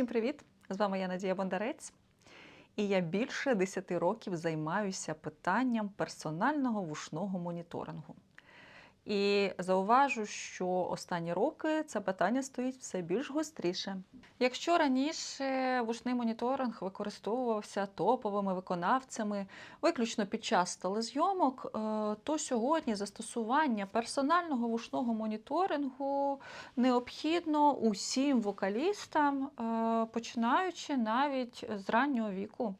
Всім привіт! З вами я Надія Бондарець. І я більше 10 років займаюся питанням персонального вушного моніторингу. І зауважу, що останні роки це питання стоїть все більш гостріше. Якщо раніше вушний моніторинг використовувався топовими виконавцями виключно під час телезйомок, е, то сьогодні застосування персонального вушного моніторингу необхідно усім вокалістам, е, починаючи навіть з раннього віку,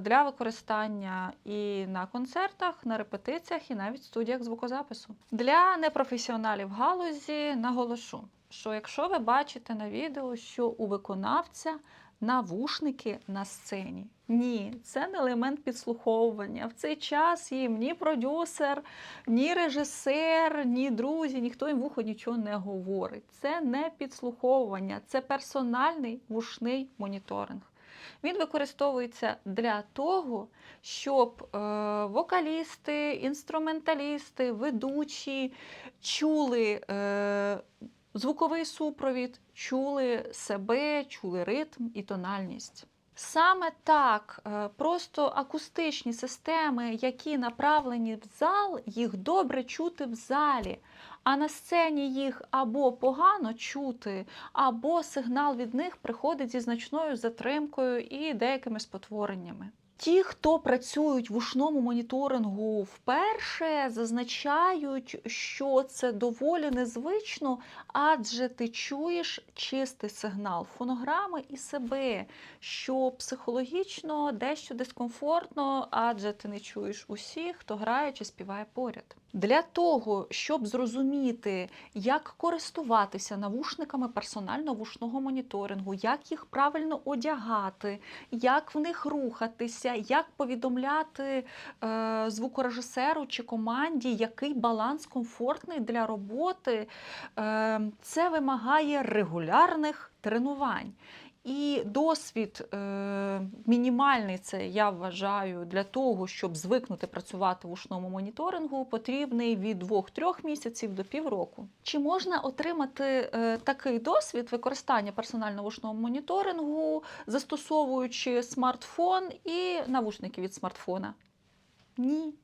для використання і на концертах, на репетиціях, і навіть в студіях звукозапису. Для непрофесіоналів галузі наголошу, що якщо ви бачите на відео, що у виконавця навушники на сцені. Ні, це не елемент підслуховування. В цей час їм ні продюсер, ні режисер, ні друзі, ніхто їм в ухо нічого не говорить. Це не підслуховування, це персональний вушний моніторинг. Він використовується для того, щоб е, вокалісти, інструменталісти, ведучі чули е, звуковий супровід, чули себе, чули ритм і тональність. Саме так, е, просто акустичні системи, які направлені в зал, їх добре чути в залі. А на сцені їх або погано чути, або сигнал від них приходить зі значною затримкою і деякими спотвореннями. Ті, хто працюють в ушному моніторингу вперше, зазначають, що це доволі незвично, адже ти чуєш чистий сигнал фонограми і себе, що психологічно дещо дискомфортно, адже ти не чуєш усіх, хто грає чи співає поряд. Для того, щоб зрозуміти, як користуватися навушниками персонально-вушного моніторингу, як їх правильно одягати, як в них рухатися, як повідомляти е, звукорежисеру чи команді, який баланс комфортний для роботи, е, це вимагає регулярних тренувань. І досвід е, мінімальний, це я вважаю, для того, щоб звикнути працювати в ушному моніторингу, потрібний від 2-3 місяців до півроку. Чи можна отримати е, такий досвід використання персонального вушного моніторингу, застосовуючи смартфон і навушники від смартфона? Ні.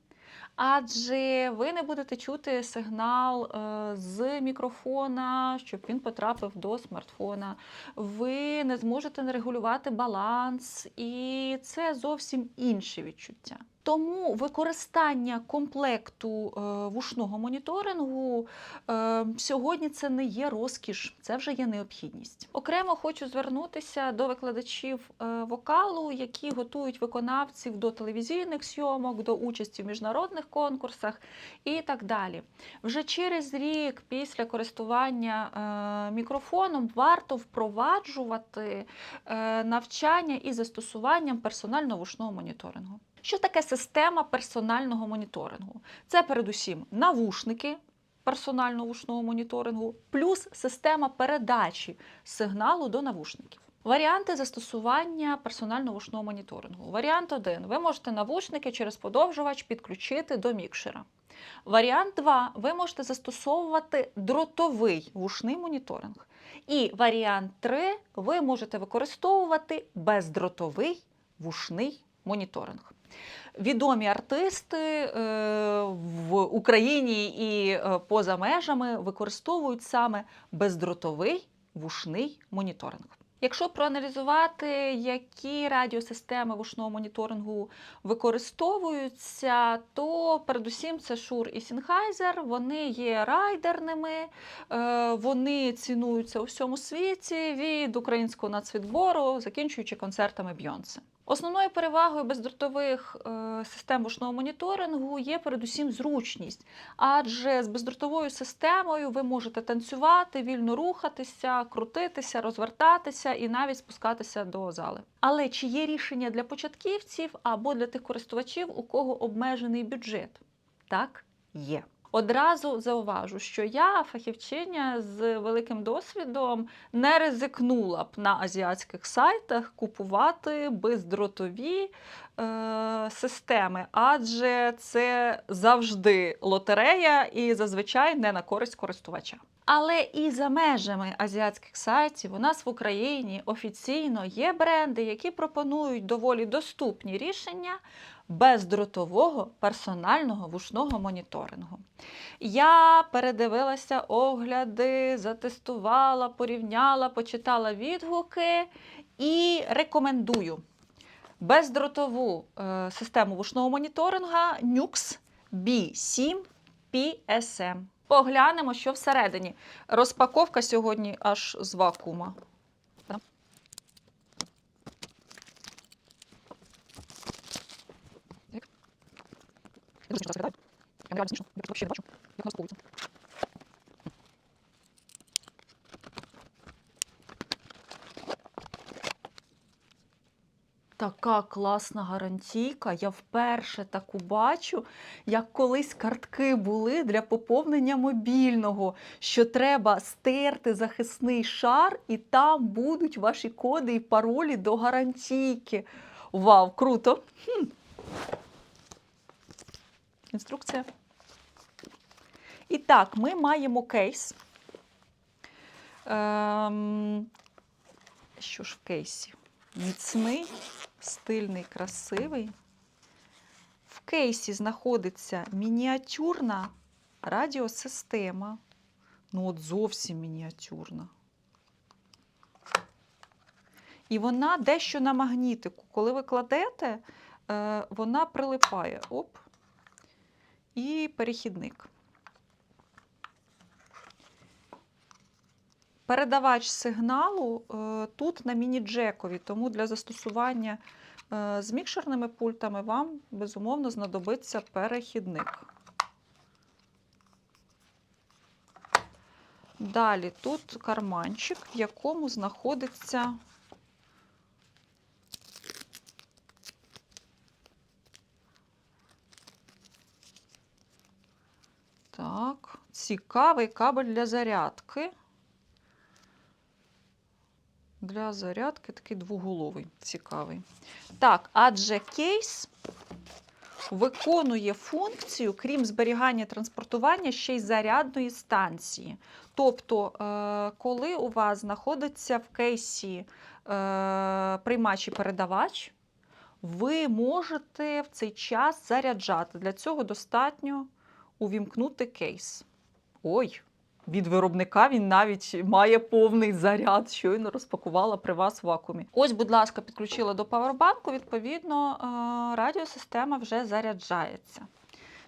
Адже ви не будете чути сигнал е, з мікрофона, щоб він потрапив до смартфона. Ви не зможете регулювати баланс, і це зовсім інші відчуття. Тому використання комплекту е, вушного моніторингу е, сьогодні це не є розкіш, це вже є необхідність. Окремо хочу звернутися до викладачів е, вокалу, які готують виконавців до телевізійних зйомок, до участі в міжнародних конкурсах і так далі. Вже через рік після користування мікрофоном варто впроваджувати навчання і застосуванням персонально-вушного моніторингу. Що таке система персонального моніторингу? Це передусім навушники персонального вушного моніторингу, плюс система передачі сигналу до навушників. Варіанти застосування персонального вушного моніторингу. Варіант 1. Ви можете навушники через подовжувач підключити до мікшера. Варіант 2. Ви можете застосовувати дротовий вушний моніторинг. І варіант 3. Ви можете використовувати бездротовий вушний моніторинг. Відомі артисти е, в Україні і е, поза межами використовують саме бездротовий вушний моніторинг. Якщо проаналізувати, які радіосистеми вушного моніторингу використовуються, то передусім це Шур і Сінхайзер, вони є райдерними, е, вони цінуються у всьому світі від українського нацвідбору, закінчуючи концертами Бйонсе. Основною перевагою бездротових е, систем вушного моніторингу є передусім зручність, адже з бездротовою системою ви можете танцювати, вільно рухатися, крутитися, розвертатися і навіть спускатися до зали. Але чи є рішення для початківців або для тих користувачів, у кого обмежений бюджет? Так, є. Одразу зауважу, що я, фахівчиня з великим досвідом, не ризикнула б на азіатських сайтах купувати бездротові е, системи, адже це завжди лотерея і зазвичай не на користь користувача. Але і за межами азіатських сайтів у нас в Україні офіційно є бренди, які пропонують доволі доступні рішення бездротового персонального вушного моніторингу. Я передивилася огляди, затестувала, порівняла, почитала відгуки і рекомендую бездротову е, систему вушного моніторинга Nux B7 PSM. Поглянемо, що всередині. Розпаковка сьогодні аж з вакуума. Така класна гарантійка. Я вперше таку бачу, як колись картки були для поповнення мобільного, що треба стерти захисний шар, і там будуть ваші коди і паролі до гарантійки. Вау, круто! Хм. Інструкція. І так, ми маємо кейс. Ем, що ж в кейсі? Міцний, стильний, красивий. В кейсі знаходиться мініатюрна радіосистема. Ну, от зовсім мініатюрна. І вона дещо на магнітику. Коли ви кладете, е, вона прилипає. Оп. І перехідник. Передавач сигналу е, тут на міні-джекові, тому для застосування е, з мікшерними пультами вам безумовно знадобиться перехідник. Далі тут карманчик, в якому знаходиться так, цікавий кабель для зарядки. Для зарядки такий двуголовий, цікавий. Так, адже кейс виконує функцію, крім зберігання транспортування, ще й зарядної станції. Тобто, е, коли у вас знаходиться в кейсі е, приймач і передавач, ви можете в цей час заряджати. Для цього достатньо увімкнути кейс. Ой, від виробника він навіть має повний заряд, щойно розпакувала при вас в вакуумі. Ось, будь ласка, підключила до павербанку, відповідно, е, радіосистема вже заряджається.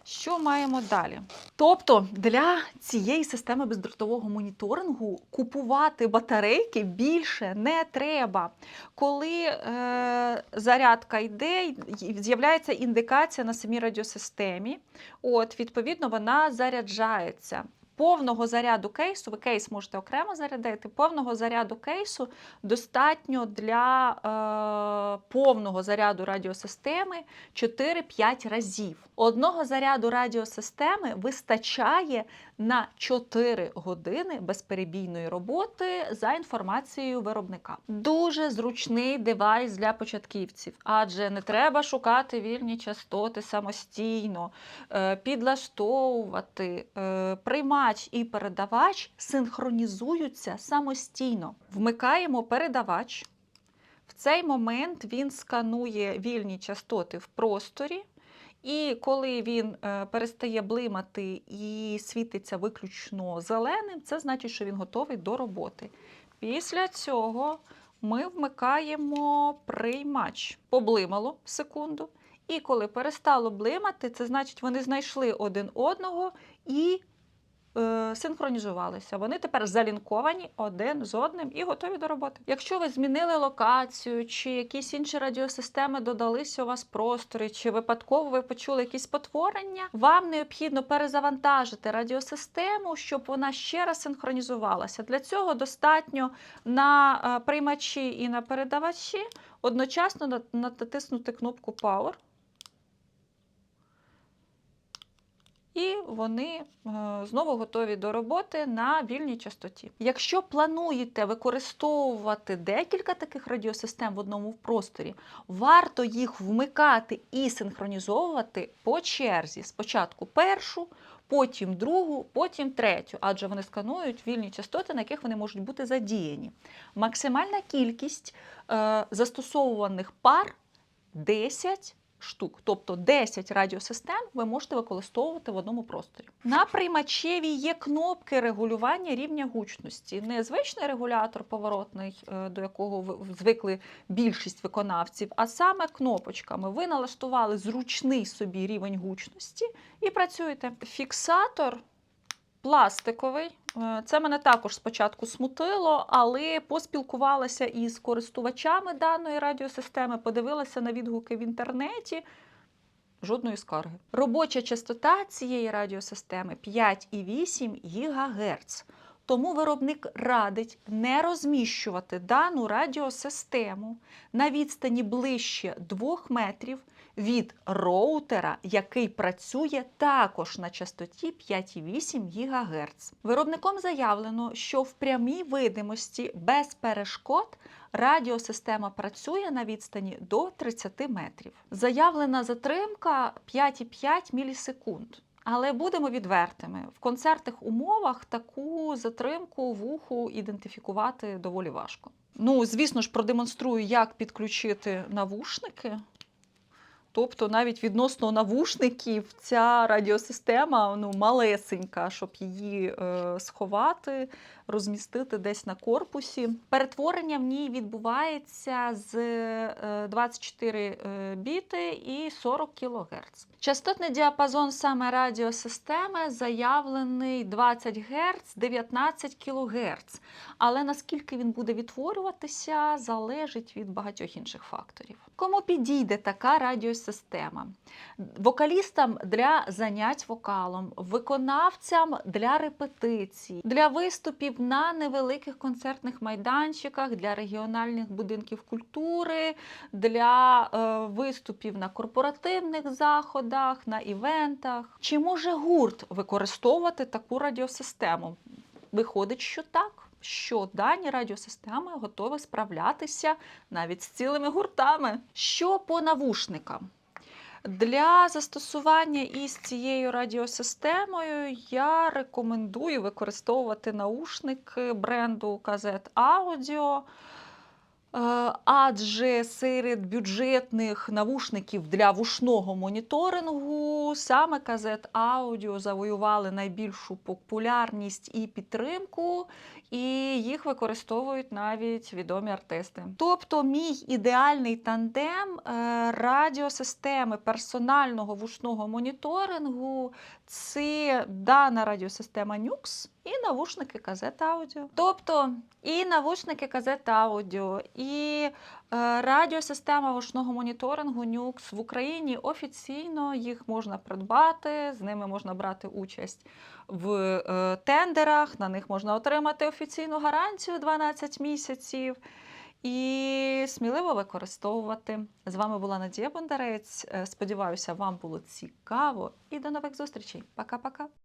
Що маємо далі? Тобто для цієї системи бездротового моніторингу купувати батарейки більше не треба. Коли е, зарядка йде, з'являється індикація на самій радіосистемі, от, відповідно, вона заряджається. Повного заряду кейсу, ви кейс можете окремо зарядити, повного заряду кейсу достатньо для е, повного заряду радіосистеми 4-5 разів. Одного заряду радіосистеми вистачає на 4 години безперебійної роботи за інформацією виробника. Дуже зручний девайс для початківців, адже не треба шукати вільні частоти самостійно, е, підлаштовувати, е, приймач і передавач синхронізуються самостійно. Вмикаємо передавач. В цей момент він сканує вільні частоти в просторі. І коли він е, перестає блимати і світиться виключно зеленим, це значить, що він готовий до роботи. Після цього ми вмикаємо приймач. Поблимало секунду. І коли перестало блимати, це значить, вони знайшли один одного і синхронізувалися. Вони тепер залінковані один з одним і готові до роботи. Якщо ви змінили локацію, чи якісь інші радіосистеми додалися у вас простори, чи випадково ви почули якісь потворення, вам необхідно перезавантажити радіосистему, щоб вона ще раз синхронізувалася. Для цього достатньо на е, приймачі і на передавачі одночасно натиснути кнопку Power. І вони е, знову готові до роботи на вільній частоті. Якщо плануєте використовувати декілька таких радіосистем в одному просторі, варто їх вмикати і синхронізовувати по черзі. Спочатку першу, потім другу, потім третю, адже вони сканують вільні частоти, на яких вони можуть бути задіяні. Максимальна кількість е, застосовуваних пар 10 штук, тобто 10 радіосистем ви можете використовувати в одному просторі. На приймачеві є кнопки регулювання рівня гучності. Не звичний регулятор поворотний, е, до якого ви- звикли більшість виконавців, а саме кнопочками. Ви налаштували зручний собі рівень гучності і працюєте. Фіксатор пластиковий. Е, Це мене також спочатку смутило, але поспілкувалася із користувачами даної радіосистеми, подивилася на відгуки в інтернеті. Жодної скарги. Робоча частота цієї радіосистеми 5,8 ГГц. Тому виробник радить не розміщувати дану радіосистему на відстані ближче 2 метрів від роутера, який працює також на частоті 5,8 ГГц. Виробником заявлено, що в прямій видимості без перешкод радіосистема працює на відстані до 30 метрів. Заявлена затримка 5,5 мілісекунд. Але будемо відвертими. В концертних умовах таку затримку вуху ідентифікувати доволі важко. Ну, звісно ж, продемонструю, як підключити навушники. Тобто навіть відносно навушників ця радіосистема ну, малесенька, щоб її е, сховати, розмістити десь на корпусі. Перетворення в ній відбувається з е, 24 е, біти і 40 кГц. Частотний діапазон саме радіосистеми заявлений 20 Гц, 19 кГц. Але наскільки він буде відтворюватися, залежить від багатьох інших факторів. Кому підійде така радіосистема? Вокалістам для занять вокалом, виконавцям для репетицій, для виступів на невеликих концертних майданчиках, для регіональних будинків культури, для е, виступів на корпоративних заходах, на івентах. Чи може гурт використовувати таку радіосистему? Виходить, що так. Що дані радіосистеми готові справлятися навіть з цілими гуртами. Що по навушникам? Для застосування із цією радіосистемою я рекомендую використовувати наушники бренду KZ Audio. Е, Адже серед бюджетних навушників для вушного моніторингу саме KZ Audio завоювали найбільшу популярність і підтримку, і їх використовують навіть відомі артисти. Тобто, мій ідеальний тандем е, радіосистеми персонального вушного моніторингу це дана радіосистема Nux і навушники KZ Audio. Тобто і навушники KZ Audio, і е, радіосистема вушного моніторингу Nux в Україні офіційно їх можна придбати, з ними можна брати участь в е, тендерах, на них можна отримати офіційну гарантію 12 місяців. І сміливо використовувати. З вами була Надія Бондарець. Е, Сподіваюся, вам було цікаво. І до нових зустрічей. Пока-пока.